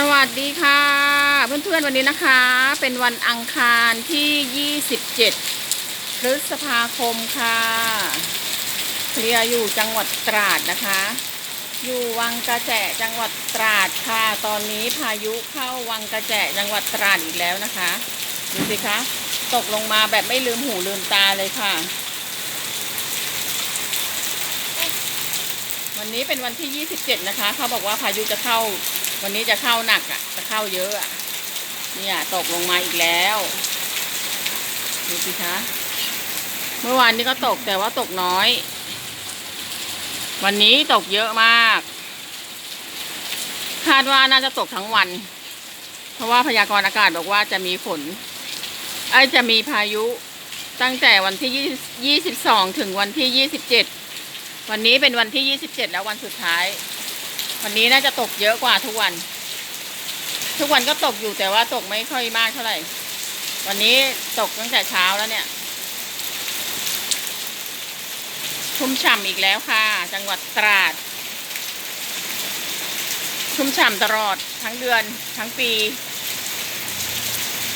สวัสดีค่ะ เพื่อนๆวันนี้นะคะ เป็นวันอังคารที่ 27 พฤษภาคมค่ะเคลียร์อยู่จังหวัดตราดนะคะ อยู่วังกระแจจังหวัดตราดค่ะ ตอนนี้พายุเข้าวังกระแจจังหวัดตราดอีกแล้วนะคะดูสิคะตกลงมาแบบไม่ลืมหูลืมตาเลยค่ะ วันนี้เป็นวันที่ 27 นะคะ เขาบอกว่าพายุจะเข้า วันนี้จะเข้าหนักอะ จะเข้าเยอะอะ เนี่ย ตกลงมาอีกแล้ว ดูสิคะ เมื่อวานนี้ก็ตกแต่ว่าตกน้อย วันนี้ตกเยอะมาก คาดว่าน่าจะตกทั้งวัน เพราะว่าพยากรณ์อากาศบอกว่าจะมีฝนไอจะมีพายุตั้งแต่วันที่ 22 ถึงวันที่ 27 วันนี้เป็นวันที่ 27 แล้ววันสุดท้าย วันนี้น่าจะตกเยอะกว่าทุกวัน ทุกวันก็ตกอยู่แต่ว่าตกไม่ค่อยมากเท่าไหร่ วันนี้ตกตั้งแต่เช้าแล้วเนี่ย ชุ่มฉ่ำอีกแล้วค่ะ จังหวัดตราด ชุ่มฉ่ำตลอดทั้งเดือนทั้งปี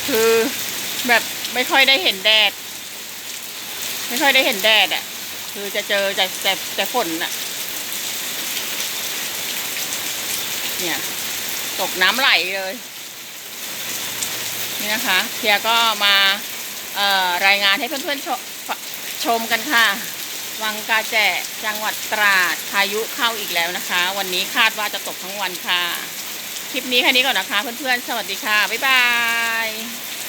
คือแบบไม่ค่อยได้เห็นแดด ไม่ค่อยได้เห็นแดดอะ คือจะเจอแต่แต่แต่ฝนอะ เนี่ย ตกน้ำไหลเลย นี่นะคะเพียก็มาเอ่อรายงานให้เพื่อนๆชชมกันค่ะ วังกาแจจังหวัดตราดพายุเข้าอีกแล้วนะคะ วันนี้คาดว่าจะตกทั้งวันค่ะ คลิปนี้แค่นี้ก่อนนะคะ เพื่อนๆ สวัสดีค่ะ บ๊ายบาย